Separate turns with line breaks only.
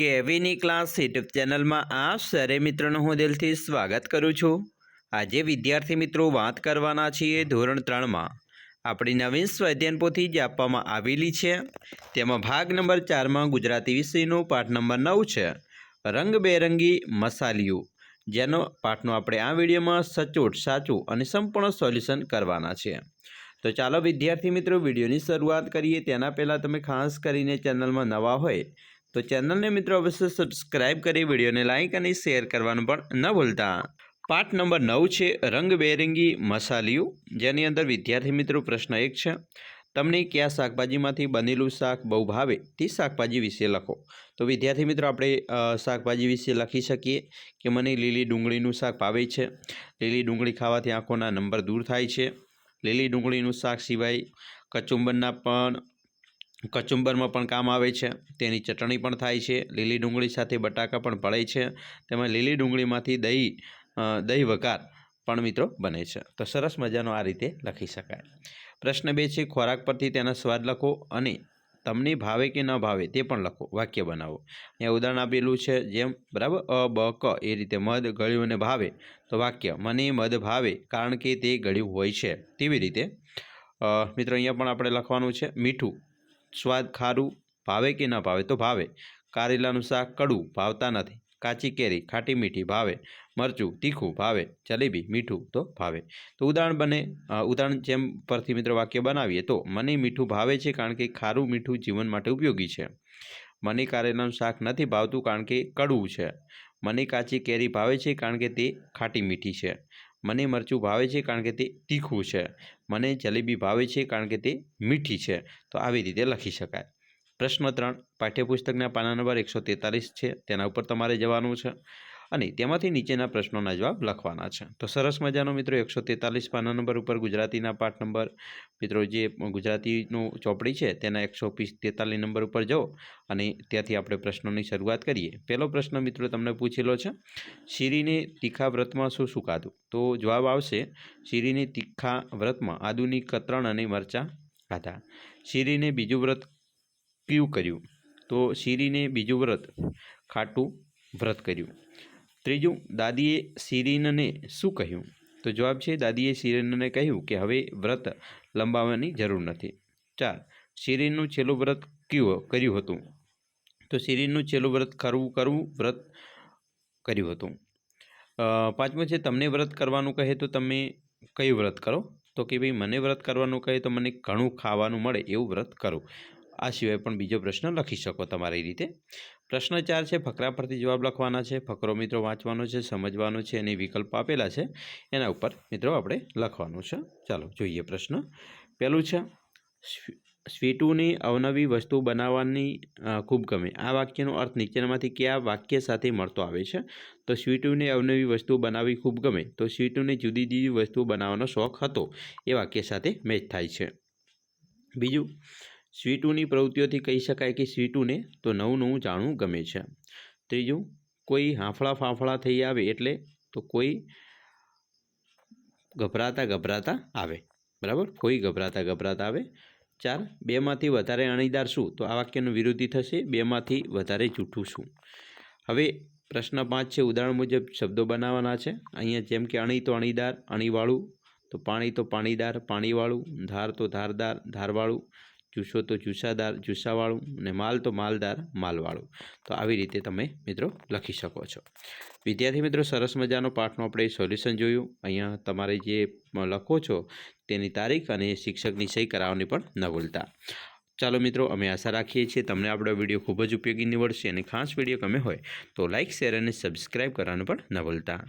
કેવીની class YouTube ચેનલમાં આપ સરે મિત્રોનું હું દિલથી સ્વાગત કરું છું. આજે વિદ્યાર્થી મિત્રો વાત કરવાના છીએ ધોરણ ત્રણમાં. આપણી નવીન સ્વાધ્યાયન પોથી જે આપવામાં આવેલી છે. તેમાં ભાગ નંબર ચારમાં ગુજરાતી વિષયનો પાઠ નંબર નવ છે. રંગબેરંગી મસાલિયું જેનો પાઠનો આપણે આ વિડીયોમાં સચોટ, સાચું અને સંપૂર્ણ સોલ્યુશન કરવાના છે. તો ચાલો વિદ્યાર્થી મિત્રો, વિડીયોની શરૂઆત કરીએ. તેના પહેલાં તમે ખાસ કરીને ચેનલમાં નવા હોય તો ચેનલને મિત્રો અવશ્ય સબસ્ક્રાઇબ કરી વિડીયોને લાઇક અને શેર કરવાનું પણ ન ભૂલતા. પાઠ નંબર નવ છે રંગબેરંગી મસાલિયું જેની અંદર વિદ્યાર્થી મિત્રો પ્રશ્ન એક છે, તમને કયા શાકભાજીમાંથી બનેલું શાક બહુ ભાવે? તે શાકભાજી વિશે લખો. તો વિદ્યાર્થી મિત્રો આપણે શાકભાજી વિશે લખી શકીએ કે મને લીલી ડુંગળીનું શાક ભાવે છે. લીલી ડુંગળી ખાવાથી આંખોના નંબર દૂર થાય છે. લીલી ડુંગળીનું શાક સિવાય કચુંબરના પણ કચુંબરમાં પણ કામ આવે છે. તેની ચટણી પણ થાય છે. લીલી ડુંગળી સાથે બટાકા પણ ભળે છે. તેમાં લીલી ડુંગળીમાંથી દહીં દહીં વઘાર પણ મિત્રો બને છે. તો સરસ મજાનો આ રીતે લખી શકાય. પ્રશ્ન બે છે, ખોરાક પરથી તેના સ્વાદ લખો અને તમને ભાવે કે ન ભાવે તે પણ લખો. વાક્ય બનાવો. અહીંયા ઉદાહરણ આપેલું છે, જેમ, બરાબર? અ, બ, ક, એ રીતે મધ ગળ્યું અને ભાવે. તો વાક્ય, મને મધ ભાવે કારણ કે તે ગળ્યું હોય છે. તેવી રીતે મિત્રો અહીંયા પણ આપણે લખવાનું છે, મીઠું. સ્વાદ ખારું ભાવે કે ન ભાવે? તો ભાવે. કારેલાનું શાક કડવું, ભાવતા નથી. કાચી કેરી, ખાટી મીઠી, ભાવે. મરચું, તીખું, ભાવે. જલેબી, મીઠું, તો ભાવે. તો ઉદાહરણ બને ઉદાહરણ જેમ પરથી મિત્રો વાક્ય બનાવીએ, તો મને મીઠું ભાવે છે કારણ કે ખારું મીઠું જીવન માટે ઉપયોગી છે. મને કારેલાનું શાક નથી ભાવતું કારણ કે કડવું છે. મને કાચી કેરી ભાવે છે કારણ કે તે ખાટી મીઠી છે. મને મરચું ભાવે છે કારણ કે તે તીખું છે. મને જલેબી ભાવે છે કારણ કે તે મીઠી છે. તો આવી રીતે લખી શકાય. પ્રશ્ન ત્રણ. પાઠ્યપુસ્તકના પાના નંબર એકસો તેતાલીસ છે. તેના ઉપર તમારે જવાનું છે. અને તેમાંથી નીચેના પ્રશ્નોના જવાબ લખવાના છે. તો સરસ મજાનો મિત્રો એકસો તેતાલીસ પાના નંબર ઉપર ગુજરાતીના પાઠ નંબર. મિત્રો જે ગુજરાતીનું ચોપડી છે તેના એકસો તેતાલીસ નંબર ઉપર જાઓ અને ત્યાંથી આપણે પ્રશ્નોની શરૂઆત કરીએ. પહેલો પ્રશ્ન મિત્રો તમને પૂછેલો છે, શીરીને તીખા વ્રતમાં શું ખાધું તો જવાબ આવશે, શીરીને તીખા વ્રતમાં આદુની કતરણ અને મરચાં ખાધા. શીરીને બીજું વ્રત કયું કર્યું? તો શીરીને બીજું વ્રત ખાટું વ્રત કર્યું. ત્રીજું, દાદીએ શિરીનને શું કહ્યું? તો જવાબ છે, દાદીએ શિરીનને કહ્યું કે હવે વ્રત લંબાવવાની જરૂર નથી. ચાર, શિરીનનું છેલ્લું વ્રત કયું કર્યું હતું? તો શિરીનનું છેલ્લું વ્રત કરવું કરવું, વ્રત કર્યું હતું. પાંચમું છે, તમને વ્રત કરવાનું કહે તો તમે કયું વ્રત કરો? તો કે ભાઈ, મને વ્રત કરવાનું કહે તો મને ઘણું ખાવાનું મળે એવું વ્રત કરો. આ સિવાય પણ બીજો પ્રશ્ન લખી શકો તમારી રીતે. પ્રશ્ન ચાર છે, ફકરા પરથી જવાબ લખવાના છે. ફકરો મિત્રો વાંચવાનો છે, સમજવાનો છે અને વિકલ્પ આપેલા છે. એના ઉપર મિત્રો આપણે લખવાનું છે. ચાલો જોઈએ પ્રશ્ન. પહેલું છે સ્વીટુની અવનવી વસ્તુ બનાવવાની ખૂબ ગમે. આ વાક્યનો અર્થ નીચેનામાંથી કયા વાક્ય સાથે મળતો આવે છે? તો સ્વીટુને અવનવી વસ્તુ બનાવવી ખૂબ ગમે. તો સ્વીટુને જુદી જુદી વસ્તુ બનાવવાનો શોખ હતો. એ વાક્ય સાથે મેચ થાય છે. બીજું સ્વીટુની પ્રવૃત્તિઓથી કહી શકાય કે સ્વીટુને તો નવું નવું જાણવું ગમે છે. ત્રીજું, કોઈ હાંફળા ફાંફળા થઈ આવે એટલે તો કોઈ ગભરાતા ગભરાતા આવે. બરાબર? કોઈ ગભરાતા ગભરાતા આવે. ચાર, બેમાંથી વધારે અણીદાર શું? તો આ વાક્યનું વિરોધી થશે. બેમાંથી વધારે જૂઠું શું? હવે પ્રશ્ન પાંચ છે. ઉદાહરણ મુજબ શબ્દો બનાવવાના છે. અહીંયા જેમ કે અણી તો અણીદાર, અણીવાળું, તો પાણી તો પાણીદાર, પાણીવાળું, ધાર તો ધારદાર, ધારવાળું જુસ્સો તો જુસ્સાદાર, જુસ્સાવાળું અને માલ તો માલદાર, માલવાળું. તો આવી રીતે તમે મિત્રો લખી શકો છો. વિદ્યાર્થી મિત્રો, સરસ મજાનો પાઠનું આપણે સોલ્યુશન જોયું. અહીંયા તમારે જે લખો છો તેની તારીખ અને શિક્ષકની સહી કરાવવાની પણ ન ભૂલતા. ચાલો મિત્રો, અમે આશા રાખીએ છીએ તમને આપણો વીડિયો ખૂબ જ ઉપયોગી નીવડશે અને ખાસ વીડિયો ગમે હોય તો લાઇક શેર અને સબસ્ક્રાઈબ કરવાનું પણ ન ભૂલતા.